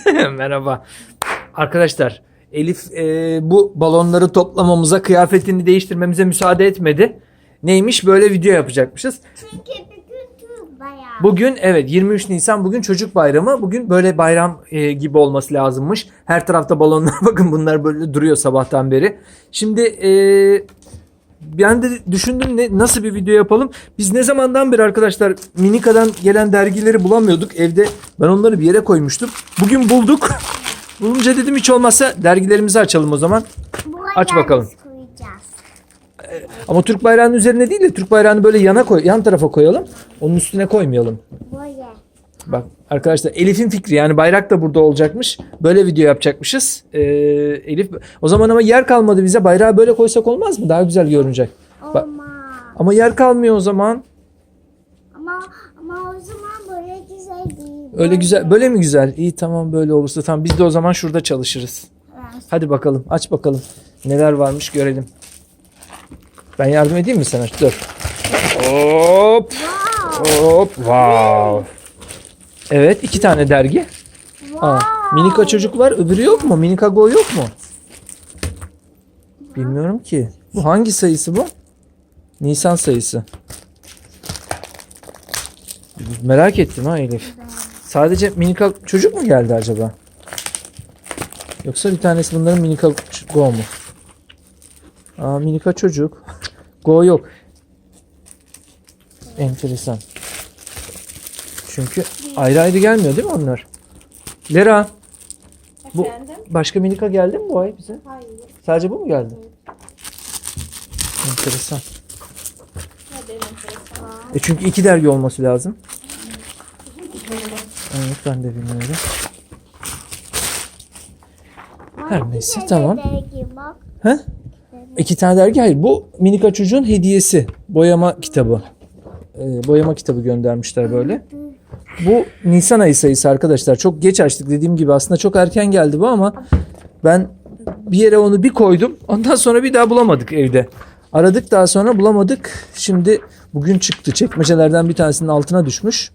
Merhaba. Arkadaşlar Elif e, bu balonları toplamamıza, kıyafetini değiştirmemize müsaade etmedi. Neymiş? Böyle video yapacakmışız. Çünkü bugün evet 23 Nisan bugün çocuk bayramı. Bugün böyle bayram e, gibi olması lazımmış. Her tarafta balonlar bakın bunlar böyle duruyor sabahtan beri. Şimdi e, ben de düşündüm ne, nasıl bir video yapalım. Biz ne zamandan beri arkadaşlar Minika'dan gelen dergileri bulamıyorduk. Evde ben onları bir yere koymuştum. Bugün bulduk. Bulunca dedim hiç olmazsa dergilerimizi açalım o zaman. Aç bakalım. koyacağız. Ama Türk bayrağının üzerine değil de Türk bayrağını böyle yana koy, yan tarafa koyalım. Onun üstüne koymayalım. Buraya. Bak arkadaşlar Elif'in fikri yani bayrak da burada olacakmış. Böyle video yapacakmışız. Ee, Elif o zaman ama yer kalmadı bize. Bayrağı böyle koysak olmaz mı? Daha güzel görünecek. Bak- Olmaz. Ama yer kalmıyor o zaman. Ama ama o zaman böyle güzel değil. Öyle güzel. Böyle mi güzel? İyi tamam böyle olursa tamam. Biz de o zaman şurada çalışırız. Evet. Hadi bakalım aç bakalım. Neler varmış görelim. Ben yardım edeyim mi sana? Dur. Hop. Hop. Wow. Evet iki tane dergi. Aa, Minika çocuk var. Öbürü yok mu? Minika Go yok mu? Bilmiyorum ki. Bu hangi sayısı bu? Nisan sayısı. Merak ettim ha Elif. Sadece Minika çocuk mu geldi acaba? Yoksa bir tanesi bunların Minika Go mu? Aa Minika çocuk. Go yok. Enteresan. Çünkü ayrı ayrı gelmiyor değil mi onlar? Lera. Bu başka minika geldi mi bu ay bize? Hayır. Sadece bu mu geldi? Enteresan. E çünkü iki dergi olması lazım. Evet ben de bilmiyorum. Her neyse, tamam. He? İki tane dergi hayır. Bu minika çocuğun hediyesi. Boyama kitabı. Ee, boyama kitabı göndermişler böyle. Bu Nisan ayı sayısı arkadaşlar. Çok geç açtık dediğim gibi aslında çok erken geldi bu ama ben bir yere onu bir koydum. Ondan sonra bir daha bulamadık evde. Aradık daha sonra bulamadık. Şimdi bugün çıktı. Çekmecelerden bir tanesinin altına düşmüş.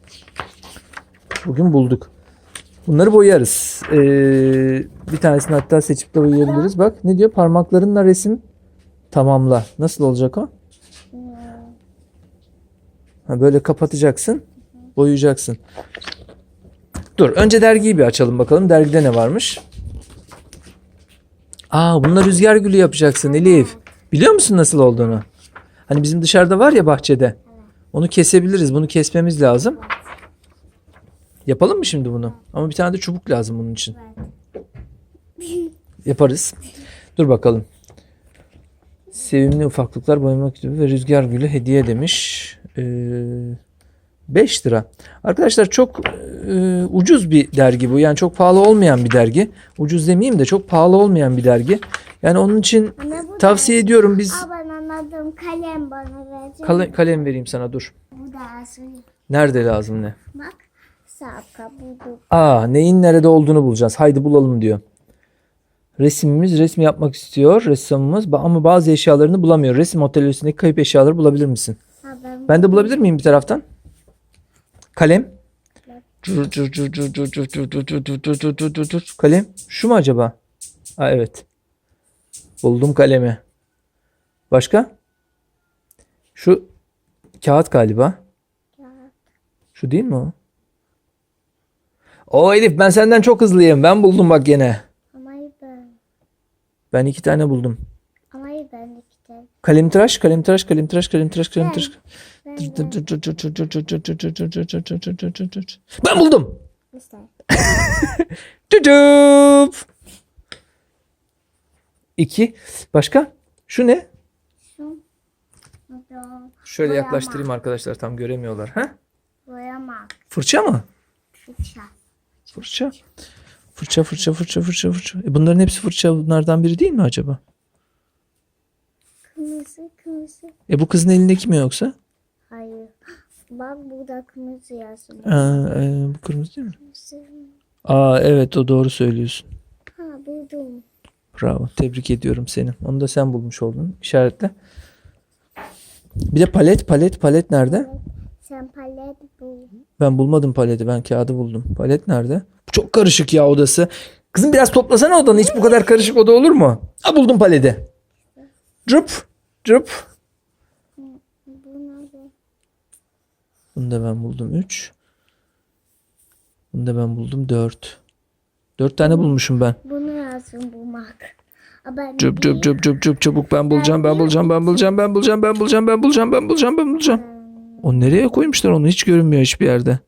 Bugün bulduk. Bunları boyarız. Ee, bir tanesini hatta seçip de boyayabiliriz. Bak ne diyor? Parmaklarınla resim tamamla. Nasıl olacak o? Ha, böyle kapatacaksın. Boyayacaksın. Dur önce dergiyi bir açalım bakalım. Dergide ne varmış? Aa bununla rüzgar gülü yapacaksın Elif. Biliyor musun nasıl olduğunu? Hani bizim dışarıda var ya bahçede. Onu kesebiliriz. Bunu kesmemiz lazım. Yapalım mı şimdi bunu? Ama bir tane de çubuk lazım bunun için. Yaparız. Dur bakalım. Sevimli ufaklıklar boyamak kitabı ve rüzgar gülü hediye demiş. Ee, 5 lira. Arkadaşlar çok e, ucuz bir dergi bu. Yani çok pahalı olmayan bir dergi. Ucuz demeyeyim de çok pahalı olmayan bir dergi. Yani onun için bu tavsiye ediyorum biz Aa, ben anladım. Kalem bana verecek. Kale- kalem vereyim sana dur. Bu da asıl. Nerede lazım ne? Bak. Sapka bulduk. Aa neyin nerede olduğunu bulacağız. Haydi bulalım diyor. Resimimiz resmi yapmak istiyor ressamımız ama bazı eşyalarını bulamıyor. Resim atölyesindeki kayıp eşyaları bulabilir misin? Ha, ben, Ben de bulabilir miyim bir taraftan? Kalem. Cur, cur, cur, cur, cur, cur, cur, cur, cur, cur, cur, cur, cur, cur. Kalem. Şu mu acaba? Ha evet. Buldum kalemi. Başka? Şu kağıt galiba. Şu değil mi o? O Elif ben senden çok hızlıyım. Ben buldum bak gene. Ben iki tane buldum. Ama ben de kitap. Kalemtıraş, kalemtıraş, kalemtıraş, kalemtıraş, kalemtıraş. Ben buldum. Tütüp. İki. Başka? Şu ne? Şöyle yaklaştırayım arkadaşlar tam göremiyorlar. Ha? Fırça mı? Fırça. Fırça. Fırça, fırça, fırça, fırça, fırça. E bunların hepsi fırça bunlardan biri değil mi acaba? Kırmızı kırmızı. E bu kızın elindeki mi yoksa? Hayır. Bak burada kırmızı yazıyor. Aa, e, bu kırmızı değil mi? Kırmızı. Aa evet o doğru söylüyorsun. Ha buldum. Bravo. Tebrik ediyorum seni. Onu da sen bulmuş oldun. İşaretle. Bir de palet, palet, palet nerede? Sen palet bul. Ben bulmadım paleti. Ben kağıdı buldum. Palet nerede? Çok karışık ya odası. Kızım biraz toplasana odanı. Hiç bu kadar karışık oda olur mu? Ha buldum paleti. Cıp. Cıp. Bu nerede? Bunu da ben buldum 3. Bunu da ben buldum 4. 4 tane bulmuşum ben. Bunu lazım bulmak. Aa, Ben Cıp cıp cıp cıp cıp çabuk ben bulacağım ben bulacağım ben bulacağım ben bulacağım ben bulacağım ben bulacağım ben bulacağım ben bulacağım. O nereye koymuşlar onu hiç görünmüyor hiçbir yerde.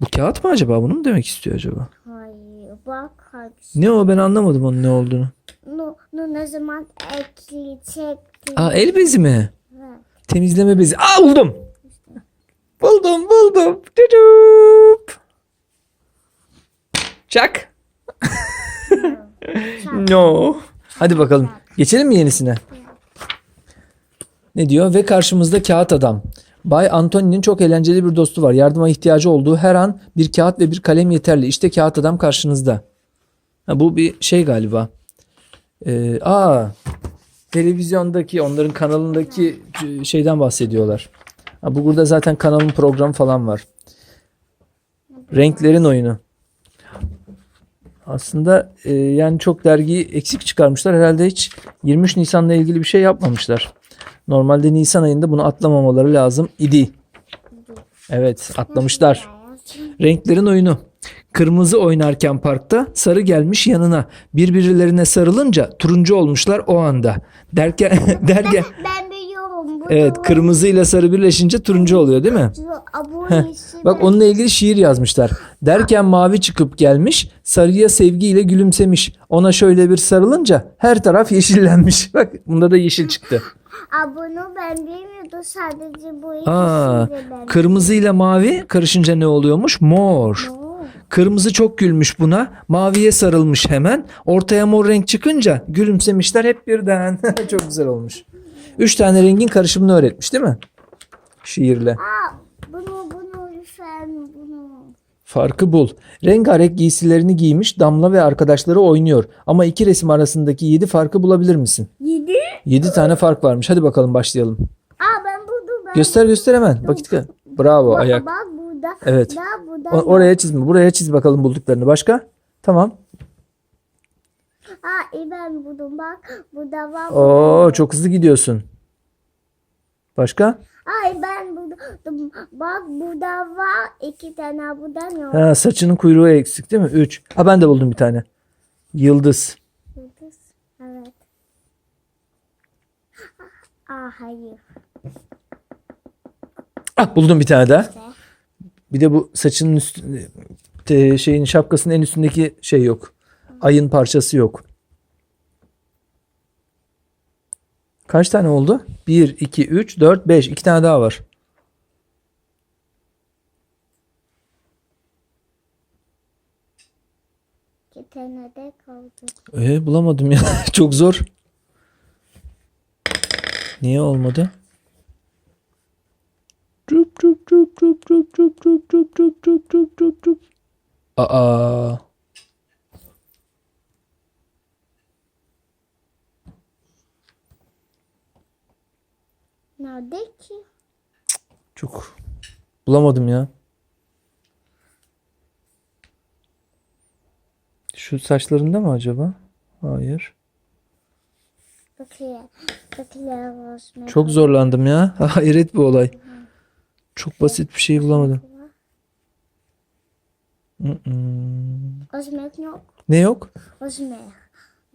Bu kağıt mı acaba bunu mu demek istiyor acaba? Hayır bak hangisi. Ne o ben anlamadım onun ne olduğunu. No ne zaman ekleyecektim. Aa el bezi mi? Evet. Temizleme bezi. Aa buldum. Buldum buldum. Cucup. Çak. no. Hadi bakalım. Geçelim mi yenisine? Ne diyor? Ve karşımızda kağıt adam. Bay Antoni'nin çok eğlenceli bir dostu var. Yardıma ihtiyacı olduğu her an bir kağıt ve bir kalem yeterli. İşte kağıt adam karşınızda. Ha, bu bir şey galiba. Ee, aa, televizyondaki onların kanalındaki c- şeyden bahsediyorlar. Ha, bu burada zaten kanalın programı falan var. Renklerin oyunu. Aslında e, yani çok dergiyi eksik çıkarmışlar. Herhalde hiç 23 Nisan'la ilgili bir şey yapmamışlar. Normalde Nisan ayında bunu atlamamaları lazım idi. Evet atlamışlar. Renklerin oyunu. Kırmızı oynarken parkta sarı gelmiş yanına. Birbirlerine sarılınca turuncu olmuşlar o anda. Derken derken Ben biliyorum. Bu evet da- kırmızıyla sarı birleşince turuncu oluyor değil mi? Aa, yeşil. Bak onunla ilgili şiir yazmışlar. Derken mavi çıkıp gelmiş, sarıya sevgiyle gülümsemiş. Ona şöyle bir sarılınca her taraf yeşillenmiş. Bak bunda da yeşil çıktı. Aa, bunu ben bilmiyordum. Sadece bu Aa, ikisini de ben kırmızıyla mavi karışınca ne oluyormuş? Mor. Kırmızı çok gülmüş buna. Maviye sarılmış hemen. Ortaya mor renk çıkınca gülümsemişler hep birden. çok güzel olmuş. Üç tane rengin karışımını öğretmiş değil mi? Şiirle. Aa, bunu bunu lütfen bunu. Farkı bul. Rengarenk giysilerini giymiş Damla ve arkadaşları oynuyor. Ama iki resim arasındaki yedi farkı bulabilir misin? Yedi. Yedi tane fark varmış. Hadi bakalım başlayalım. Aa ben buldum. Ben Göster göster hemen. Vakit Bravo Bak, ayak. Bak burada. Evet. Da, burada. O- oraya çizme. Buraya çiz bakalım bulduklarını. Başka? Tamam. Aa iyi ben buldum. Bak burada var. Oo çok hızlı gidiyorsun. Başka? Ay ben buldum. Bak burada var. iki tane burada yok. Ha, saçının kuyruğu eksik değil mi? Üç. Ha ben de buldum bir tane. Yıldız. Yıldız. Evet. Aa hayır. Ah buldum bir tane daha. Bir de bu saçının te- şeyin şapkasının en üstündeki şey yok. Ayın parçası yok. Kaç tane oldu? 1, 2, 3, 4, 5. 2 tane daha var. İki tane de kaldı. Ee, bulamadım ya. Çok zor. Niye olmadı? Cup cup cup cup cup cup cup cup cup cup cup cup cup. Aa. Nerede ki? Çok bulamadım ya. Şu saçlarında mı acaba? Hayır. Çok zorlandım ya. Hayret bu olay. Çok basit bir şey bulamadım. Osmek yok. Ne yok? Osmek.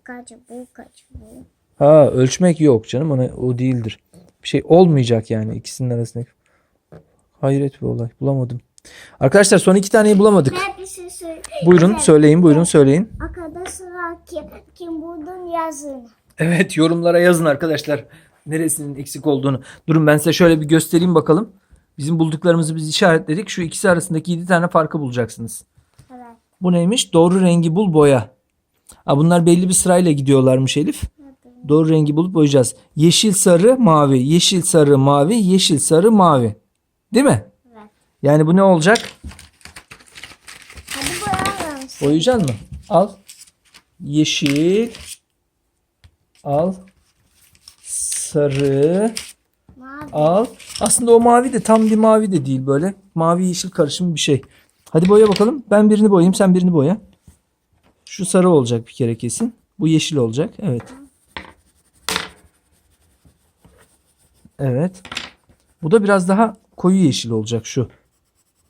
Kaç bu kaç bu. Ha ölçmek yok canım ona o değildir. Bir şey olmayacak yani ikisinin arasındaki. Hayret bir olay. Bulamadım. Arkadaşlar son iki taneyi bulamadık. Ben bir şey söyleyeyim. Buyurun söyleyin buyurun söyleyin. Arkadaşlar kim, kim buldun yazın. Evet yorumlara yazın arkadaşlar. Neresinin eksik olduğunu. Durun ben size şöyle bir göstereyim bakalım. Bizim bulduklarımızı biz işaretledik. Şu ikisi arasındaki 7 tane farkı bulacaksınız. Evet. Bu neymiş? Doğru rengi bul boya. Ha, bunlar belli bir sırayla gidiyorlarmış Elif. Doğru rengi bulup boyayacağız. Yeşil, sarı, mavi. Yeşil, sarı, mavi. Yeşil, sarı, mavi. Değil mi? Evet. Yani bu ne olacak? Hadi boyayalım. Boyayacaksın mı? Al. Yeşil. Al. Sarı. Mavi. Al. Aslında o mavi de tam bir mavi de değil böyle. Mavi yeşil karışım bir şey. Hadi boya bakalım. Ben birini boyayayım sen birini boya. Şu sarı olacak bir kere kesin. Bu yeşil olacak. Evet. Evet. Bu da biraz daha koyu yeşil olacak şu.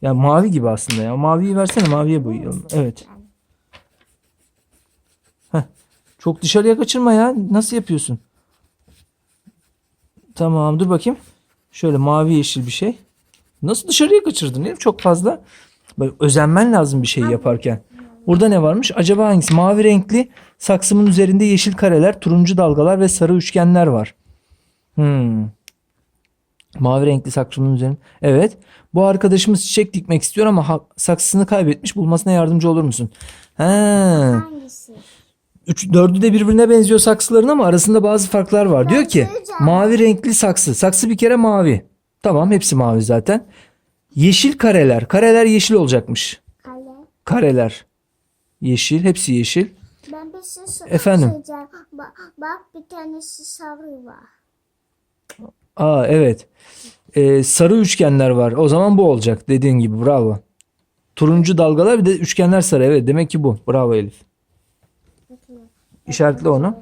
Ya mavi gibi aslında ya. Maviyi versene maviye boyayalım. Evet. Heh. Çok dışarıya kaçırma ya. Nasıl yapıyorsun? Tamam dur bakayım. Şöyle mavi yeşil bir şey. Nasıl dışarıya kaçırdın Elif? Çok fazla. Böyle özenmen lazım bir şey yaparken. Burada ne varmış? Acaba hangisi? Mavi renkli saksımın üzerinde yeşil kareler, turuncu dalgalar ve sarı üçgenler var. Hmm. Mavi renkli saksımın üzerinde. Evet. Bu arkadaşımız çiçek dikmek istiyor ama saksısını kaybetmiş. Bulmasına yardımcı olur musun? He. Hangisi? Üç, dördü de birbirine benziyor saksıların ama arasında bazı farklar var. Diyor ki mavi renkli saksı. Saksı bir kere mavi. Tamam hepsi mavi zaten. Yeşil kareler. Kareler yeşil olacakmış. Kale. Kareler. Yeşil. Hepsi yeşil. Ben bir şey Efendim? Bak, bak bir tanesi sarı var. Aa evet. Ee, sarı üçgenler var. O zaman bu olacak dediğin gibi. Bravo. Turuncu dalgalar bir de üçgenler sarı. Evet demek ki bu. Bravo Elif. İşaretle onu.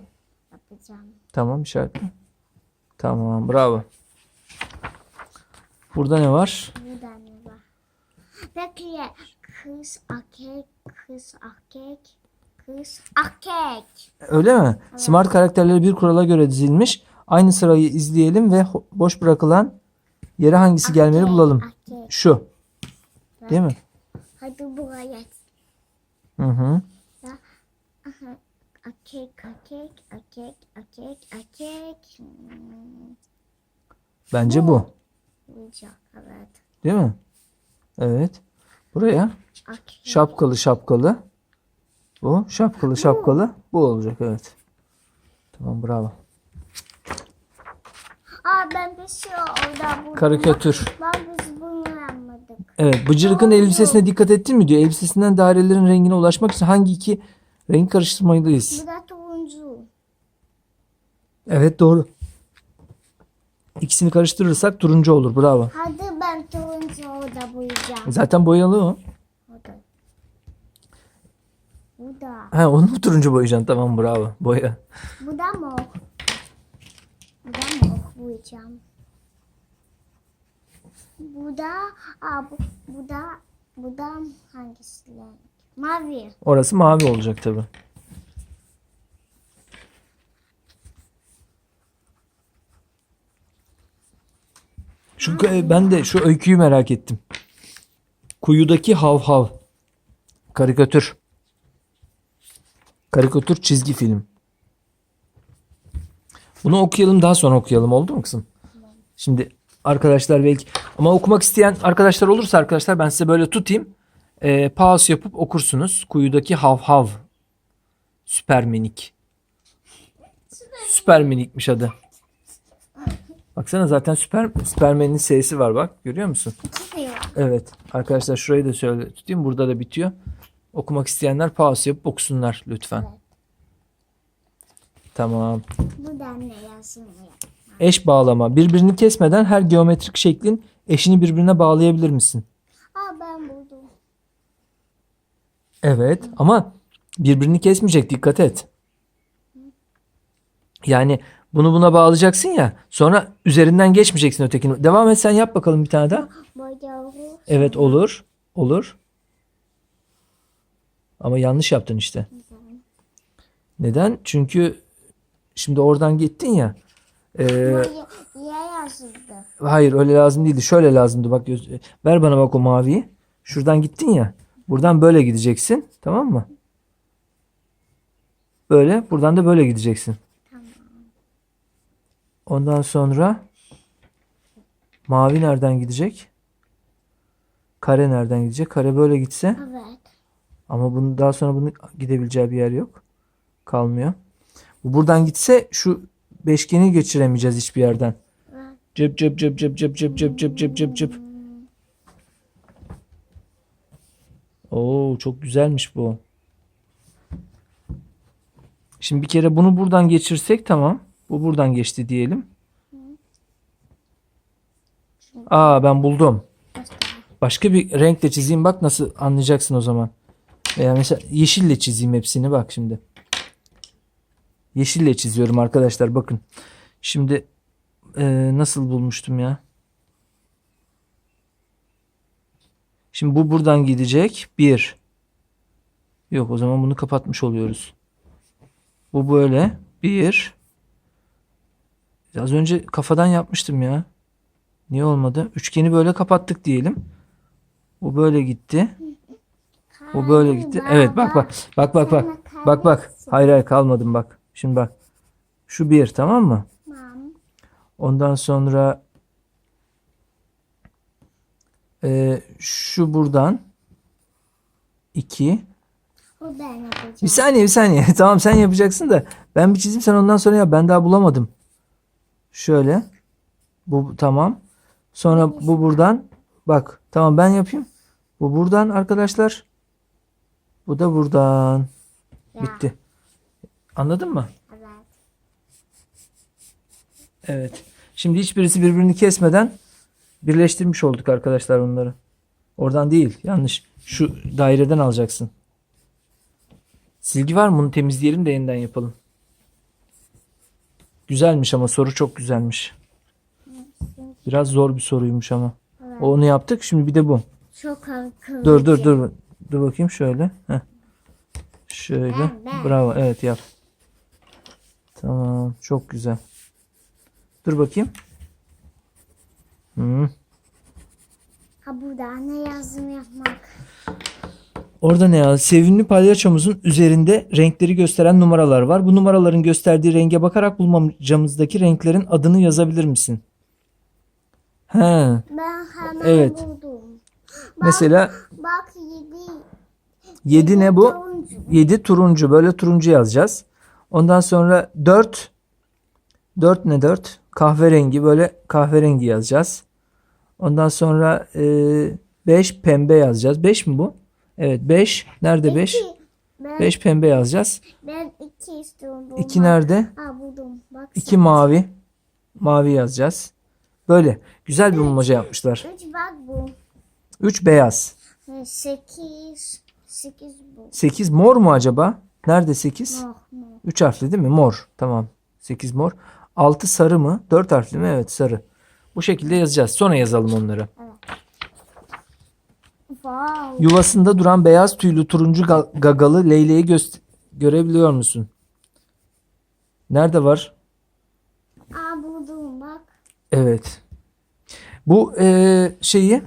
Yapacağım. Tamam işaretle. Tamam bravo. Burada ne var? Burada ne var? Peki kız erkek, kız erkek, kız erkek. Öyle mi? Smart karakterleri bir kurala göre dizilmiş. Aynı sırayı izleyelim ve boş bırakılan yere hangisi gelmeli Erkek, bulalım. Erkek. Şu. Değil mi? Hadi buraya. Hı hı. Aha. Erkek, erkek, erkek, erkek, erkek. Hmm, Bence bu. Olacak evet. Değil mi? Evet. Buraya Erkek. şapkalı şapkalı. Bu şapkalı şapkalı. Bu olacak evet. Tamam bravo. Aa ben bir şey orada buldum. Karikatür. Bak biz bunu yapmadık. Evet Bıcırık'ın elbisesine dikkat ettin mi diyor. Elbisesinden dairelerin rengine ulaşmak için hangi iki renk karıştırmalıyız? Bu da turuncu. Evet doğru. İkisini karıştırırsak turuncu olur. Bravo. Hadi ben turuncu orada boyayacağım. Zaten boyalı o. Orada. Bu da. Ha onu mu turuncu boyayacaksın? Tamam bravo. Boya. Bu da mor. Bu da mor boyayacağım. Bu da, aa, bu, bu da, bu da hangisi? Mavi. Orası mavi olacak tabi. Şu ben de şu öyküyü merak ettim. Kuyudaki hav hav. Karikatür. Karikatür çizgi film. Bunu okuyalım daha sonra okuyalım oldu mu kızım? Şimdi arkadaşlar belki ama okumak isteyen arkadaşlar olursa arkadaşlar ben size böyle tutayım. E, pause yapıp okursunuz. Kuyudaki hav hav. Süper minik. Süper minikmiş adı. Baksana zaten süper Süpermen'in S'si var bak. Görüyor musun? Evet. Arkadaşlar şurayı da şöyle tutayım. Burada da bitiyor. Okumak isteyenler pause yapıp okusunlar lütfen. Tamam. Eş bağlama. Birbirini kesmeden her geometrik şeklin eşini birbirine bağlayabilir misin? Aa ben buldum. Evet ama birbirini kesmeyecek dikkat et. Yani bunu buna bağlayacaksın ya sonra üzerinden geçmeyeceksin ötekini. Devam et sen yap bakalım bir tane daha. Evet olur. Olur. Ama yanlış yaptın işte. Neden? Çünkü şimdi oradan gittin ya. Ee, hayır öyle lazım değildi. Şöyle lazımdı. Bak ver bana bak o maviyi. Şuradan gittin ya. Buradan böyle gideceksin. Tamam mı? Böyle. Buradan da böyle gideceksin. Ondan sonra mavi nereden gidecek? Kare nereden gidecek? Kare böyle gitse Evet. ama bunu daha sonra bunun gidebileceği bir yer yok. Kalmıyor. Bu buradan gitse şu beşgeni geçiremeyeceğiz hiçbir yerden. Cep cep cep cep cep cep cep cep cep cep cep. Oo çok güzelmiş bu. Şimdi bir kere bunu buradan geçirsek tamam. Bu buradan geçti diyelim. Aa ben buldum. Başka bir renkle çizeyim bak nasıl anlayacaksın o zaman. Veya mesela yeşille çizeyim hepsini bak şimdi. Yeşille çiziyorum arkadaşlar bakın. Şimdi eee, nasıl bulmuştum ya? Şimdi bu buradan gidecek. Bir. Yok o zaman bunu kapatmış oluyoruz. Bu böyle. Bir. Az önce kafadan yapmıştım ya. Niye olmadı? Üçgeni böyle kapattık diyelim. Bu böyle gitti. Bu böyle gitti. Evet bak bak. Bak bak bak. Bak bak. Hayır hayır kalmadım bak. Şimdi bak. Şu bir tamam mı? Tamam. Ondan sonra eee, şu buradan iki. O ben yapacağım. Bir saniye bir saniye. tamam sen yapacaksın da ben bir çizeyim sen ondan sonra yap. Ben daha bulamadım. Şöyle. Bu tamam. Sonra bu buradan. Bak tamam ben yapayım. Bu buradan arkadaşlar. Bu da buradan. Ya, Bitti. Anladın mı? Evet. Evet. Şimdi hiçbirisi birbirini kesmeden birleştirmiş olduk arkadaşlar onları. Oradan değil. Yanlış. Şu daireden alacaksın. Silgi var mı? Bunu temizleyelim de yeniden yapalım. Güzelmiş ama soru çok güzelmiş. Biraz zor bir soruymuş ama. Evet. Onu yaptık. Şimdi bir de bu. Çok akıllı. Dur dur dur. Dur bakayım şöyle. Heh. Şöyle. Ben, ben. Bravo. Evet yap. Tamam. Çok güzel. Dur bakayım. Hı. Ha burada ne yazım yapmak? Orada ne ya? Sevimli palyaçomuzun üzerinde renkleri gösteren numaralar var. Bu numaraların gösterdiği renge bakarak bulmacamızdaki renklerin adını yazabilir misin? He. Ben hemen Evet. buldum. Mesela Bak yedi. 7 ne bu? turuncu. 7 turuncu. Böyle turuncu yazacağız. Ondan sonra 4 4 ne 4? Kahverengi. Böyle kahverengi yazacağız. Ondan sonra 5 pembe yazacağız. 5 mi bu? Evet 5. Nerede 5? İki. Ben, 5 pembe yazacağız. ben iki istiyorum. 2 nerede? Ha buldum. Bak 2 mavi. Mavi yazacağız. Böyle güzel bir bulmaca yapmışlar. Üç bak bu. 3 beyaz. Ha, Sekiz. Sekiz bu. 8 mor mu acaba? Nerede 8? Mor mor. 3 harfli değil mi? Mor. Tamam. 8 mor. 6 sarı mı? 4 harfli mi? Evet sarı. Bu şekilde yazacağız. Sonra yazalım onları. Wow. Yuvasında duran beyaz tüylü turuncu ga- gagalı leyleği göst- görebiliyor musun? Nerede var? Aa buldum bak. Evet. Bu eee, şeyi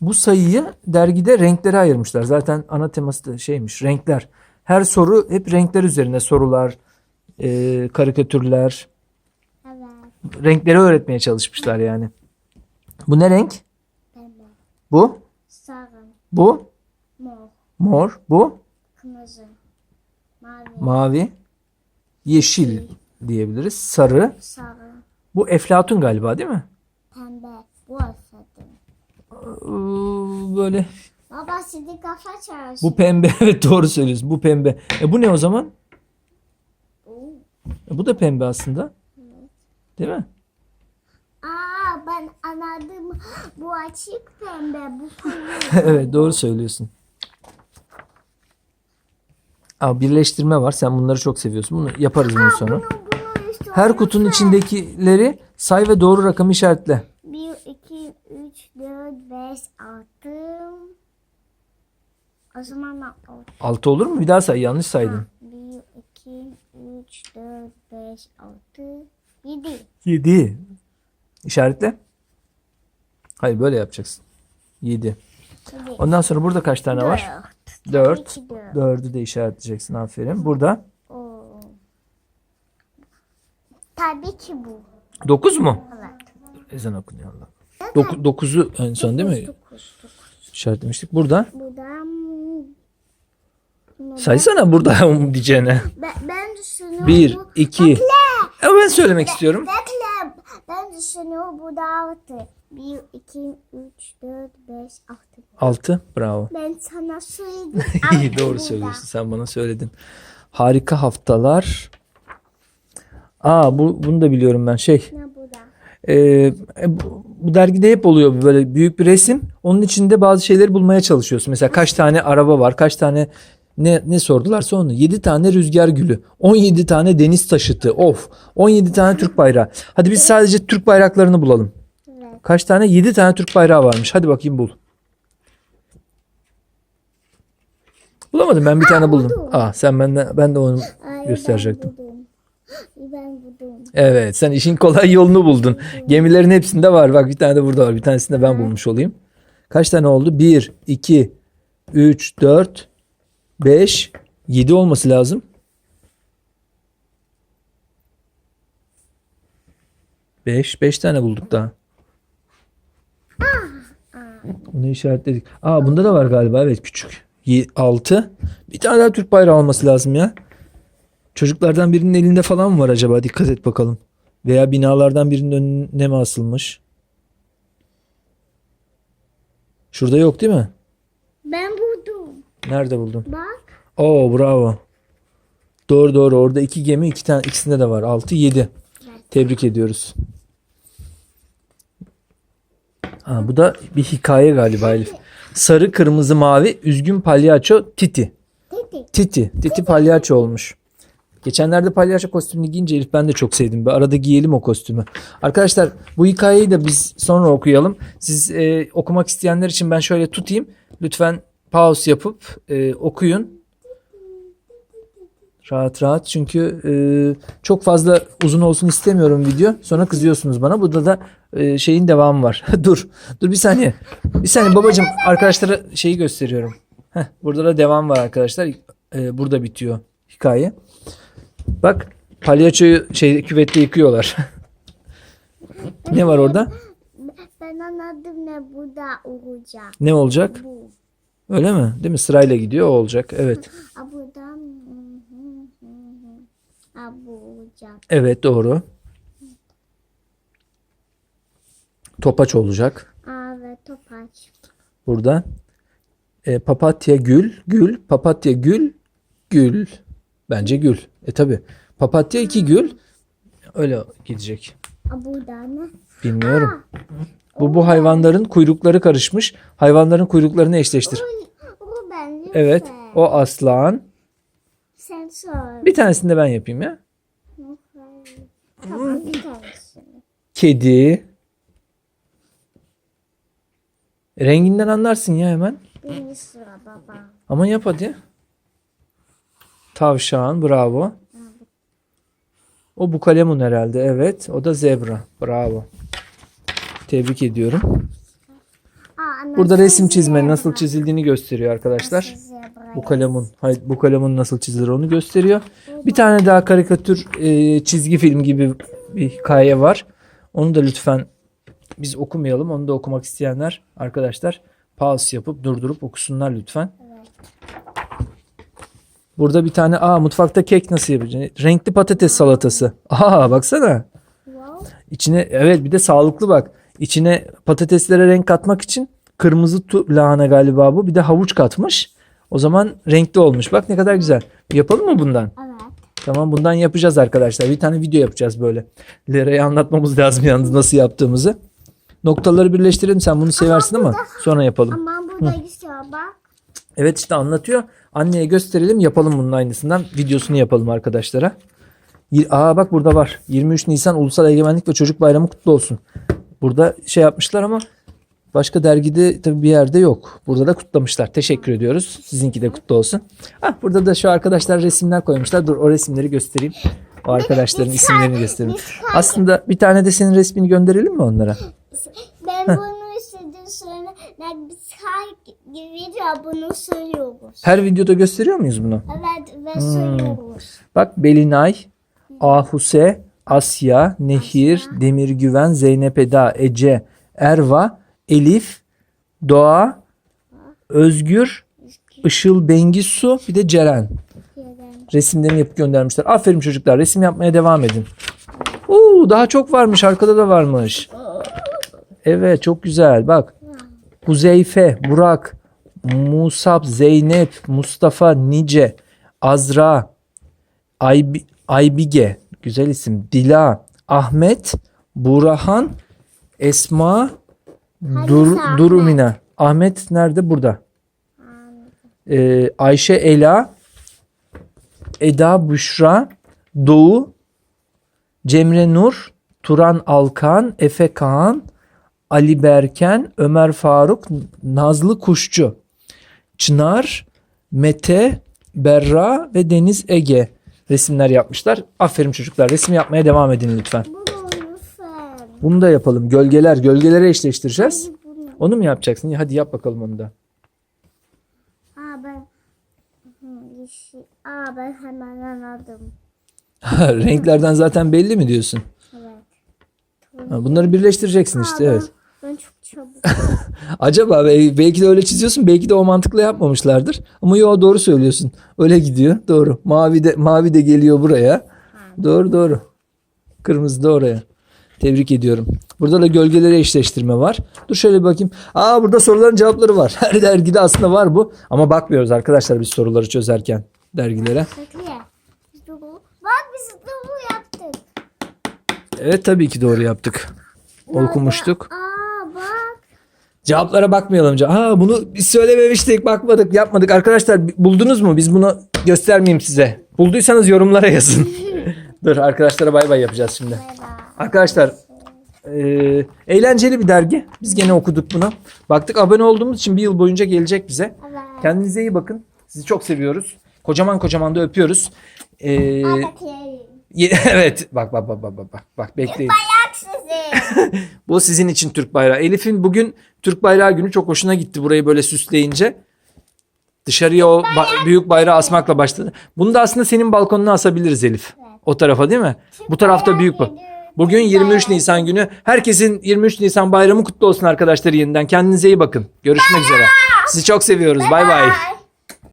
bu sayıyı dergide renklere ayırmışlar. Zaten ana teması da şeymiş renkler. Her soru hep renkler üzerine sorular, eee, karikatürler. Renkleri öğretmeye çalışmışlar yani. Bu ne renk? Pembe. Bu, Sarı. bu, Mor. mor, bu, Kırmızı. Mavi. mavi, yeşil diyebiliriz. Sarı. sarı. Bu eflatun galiba değil mi? Pembe. Bu. Ee, Böyle. Baba şimdi kafa çalışıyor. Bu pembe. Evet doğru söylüyorsun. Bu pembe. E bu ne o zaman? E bu da pembe aslında. Değil mi? Aa ben anladım. Bu açık pembe. Bu koyu. evet doğru söylüyorsun. Aa, birleştirme var. Sen bunları çok seviyorsun. Bunu yaparız bunun sonra. Bunu, bunu işte Her kutunun içindekileri say ve doğru rakamı işaretle. 1, 2, 3, 4, 5, 6. O zaman ben 6 olur mu? Bir daha say. Yanlış saydın. 1, 2, 3, 4, 5, 6, 7. 7. İşaretle. Hayır böyle yapacaksın. 7. Ondan sonra burada kaç tane var? 4. 4. 4'ü de işaretleyeceksin. Aferin. Burada Oo. Tabii ki bu. 9 mu? Evet. Ezan okunuyor Allah. 9'u en son değil mi? 9, 9. İşaretlemiştik. Burada. Buradan bunu Saysana burada diyeceğine. ben, ben düşünüyorum 1, bu. 2. Ama ben söylemek istiyorum. Bekle. Ben düşünüyorum bu da 6. 1, 2, 3, 4, 5, 6. 6. Bravo. Ben sana söyledim. İyi doğru söylüyorsun. Sen bana söyledin. Harika haftalar. Aa bu bunu da biliyorum ben. Şey Ne burada? Ee, e, bu, bu dergide hep oluyor böyle büyük bir resim. Onun içinde bazı şeyleri bulmaya çalışıyorsun. Mesela kaç tane araba var, kaç tane ne, ne sordularsa onu. 7 tane rüzgar gülü, 17 tane deniz taşıtı, of, 17 tane Türk bayrağı. Hadi biz sadece Türk bayraklarını bulalım. Kaç tane? 7 tane Türk bayrağı varmış. Hadi bakayım bul. Bulamadım ben bir tane buldum. Aa sen benden ben de onu gösterecektim. Ben buldum. Ben buldum. Evet sen işin kolay yolunu buldun. Gemilerin hepsinde var. Bak bir tane de burada var. Bir tanesini de ben bulmuş olayım. Kaç tane oldu? 1, 2, 3, 4, 5, 7 olması lazım. Beş, beş tane bulduk daha. Onu işaretledik. Aa bunda da var galiba evet küçük. 6. Bir tane daha Türk bayrağı olması lazım ya. Çocuklardan birinin elinde falan mı var acaba? Dikkat et bakalım. Veya binalardan birinin önüne mi asılmış? Şurada yok değil mi? Ben buldum. Nerede buldun? Bak. Oo bravo. Doğru doğru. Orada iki gemi iki tane ikisinde de var. 6 7. Tebrik ediyoruz. Ha, bu da bir hikaye galiba Elif. Sarı, kırmızı, mavi, üzgün palyaço Titi. Dedi. Titi. Titi palyaço olmuş. Geçenlerde palyaço kostümünü giyince Elif ben de çok sevdim. Bir arada giyelim o kostümü. Arkadaşlar bu hikayeyi de biz sonra okuyalım. Siz e, okumak isteyenler için ben şöyle tutayım. Lütfen pause yapıp e, okuyun. Rahat rahat çünkü e, çok fazla uzun olsun istemiyorum video. Sonra kızıyorsunuz bana. Burada da e, şeyin devamı var. dur. Dur bir saniye. Bir saniye babacığım arkadaşlara şeyi gösteriyorum. Heh, burada da devam var arkadaşlar. E, burada bitiyor hikaye. Bak palyaçoyu şey küvette yıkıyorlar. ne var orada? Ben anladım ne bu da olacak. Ne olacak? Bu. Öyle mi? Değil mi? Sırayla gidiyor o olacak. Evet. Buradan. olacak. Evet doğru. Topaç olacak. Aa ve topaç. Burada. E, papatya gül, gül, papatya gül, gül. Bence gül. E tabi. Papatya iki gül. Öyle gidecek. Ha burada ne? Bilmiyorum. Bu bu hayvanların kuyrukları karışmış. Hayvanların kuyruklarını eşleştir. O benziyor. Evet. O aslan. Sen sor. Bir tanesini de ben yapayım ya. Tamam bir. Kedi. Renginden anlarsın ya hemen. Birinci sıra baba. Ama yap hadi. Tavşan. Bravo. O bu kalemun herhalde. Evet. O da zebra. Bravo. Tebrik ediyorum. Burada resim çizme nasıl çizildiğini gösteriyor arkadaşlar. Bu kalemun, hayır, bu kalemun nasıl çizilir onu gösteriyor. Bir tane daha karikatür e, çizgi film gibi bir hikaye var. Onu da lütfen biz okumayalım. Onu da okumak isteyenler arkadaşlar pause yapıp durdurup okusunlar lütfen. Burada bir tane aa mutfakta kek nasıl yapacaksın? Renkli patates salatası. Aa baksana. İçine evet bir de sağlıklı bak. İçine patateslere renk katmak için kırmızı lahana galiba bu. Bir de havuç katmış. O zaman renkli olmuş. Bak ne kadar güzel. Yapalım mı bundan? Evet. Tamam bundan yapacağız arkadaşlar. Bir tane video yapacağız böyle. Lera'ya anlatmamız lazım yalnız nasıl yaptığımızı. Noktaları birleştirelim. Sen bunu seversin ama sonra yapalım. Ama burada güzel bak. Evet işte anlatıyor. Anneye gösterelim yapalım bunun aynısından. Videosunu yapalım arkadaşlara. Aa bak burada var. 23 Nisan Ulusal Egemenlik ve Çocuk Bayramı kutlu olsun. Burada şey yapmışlar ama başka dergide tabii bir yerde yok. Burada da kutlamışlar. Teşekkür ediyoruz. Sizinki de kutlu olsun. Ah burada da şu arkadaşlar resimler koymuşlar. Dur o resimleri göstereyim. O arkadaşların isimlerini göstereyim. Aslında bir tane de senin resmini gönderelim mi onlara? Ben bunu istedim sonra ben biz her video bunu söylüyoruz. Her videoda gösteriyor muyuz bunu? Evet ve söylüyoruz. Bak Belinay, Ahuse, Asya, Nehir, Demirgüven, Zeynep Eda, Ece, Erva, Elif, Doğa, Özgür, Işıl Bengisu bir de Ceren. Resimlerini yapıp göndermişler. Aferin çocuklar resim yapmaya devam edin. Oo, daha çok varmış arkada da varmış. Evet çok güzel bak. Huzeyfe, Burak, Musab, Zeynep, Mustafa, Nice, Azra, Aybi, Aybige, güzel isim, Dila, Ahmet, Burhan, Esma, Dur, Ahmet? Durumina. Ahmet nerede? Burada. Ee, Ayşe Ela, Eda Büşra, Doğu, Cemre Nur, Turan Alkan, Efe Kaan, Ali Berken, Ömer Faruk, Nazlı Kuşçu, Çınar, Mete, Berra ve Deniz Ege resimler yapmışlar. Aferin çocuklar. Resim yapmaya devam edin lütfen. Bunu da yapalım. Gölgeler. Gölgelere eşleştireceğiz. Onu mu yapacaksın? Hadi yap bakalım onu da. Aa ben. Aa ben hemen anladım. Renklerden zaten belli mi diyorsun? Evet. Bunları birleştireceksin işte evet. Çabuk. Acaba be- belki de öyle çiziyorsun, belki de o mantıkla yapmamışlardır. Ama yo doğru söylüyorsun. Öyle gidiyor. Doğru. Mavi de mavi de geliyor buraya. Doğru doğru. Kırmızı da oraya. Tebrik ediyorum. Burada da gölgelere eşleştirme var. Dur şöyle bir bakayım. Aa burada soruların cevapları var. Her dergide aslında var bu. Ama bakmıyoruz arkadaşlar biz soruları çözerken dergilere. Bak biz bu yaptık. Evet tabii ki doğru yaptık. Okumuştuk. Aa. Cevaplara bakmayalım. Aa bunu biz söylememiştik, bakmadık, yapmadık. Arkadaşlar buldunuz mu? Biz bunu göstermeyeyim size. Bulduysanız yorumlara yazın. Dur arkadaşlara bay bay yapacağız şimdi. Arkadaşlar eee, eğlenceli bir dergi. Biz gene okuduk bunu. Baktık abone olduğumuz için bir yıl boyunca gelecek bize. Kendinize iyi bakın. Sizi çok seviyoruz. Kocaman kocaman da öpüyoruz. Ye- evet bak bak bak bak bak bak bekleyin. Bu sizin için Türk bayrağı. Elif'in bugün Türk bayrağı günü çok hoşuna gitti burayı böyle süsleyince. Dışarıya o ba- büyük bayrağı asmakla başladı. Bunu da aslında senin balkonuna asabiliriz Elif. O tarafa değil mi? Bu tarafta büyük bu. Bugün 23 Nisan günü. Herkesin 23 Nisan bayramı kutlu olsun arkadaşlar yeniden. Kendinize iyi bakın. Görüşmek üzere. Sizi çok seviyoruz. Bay bay.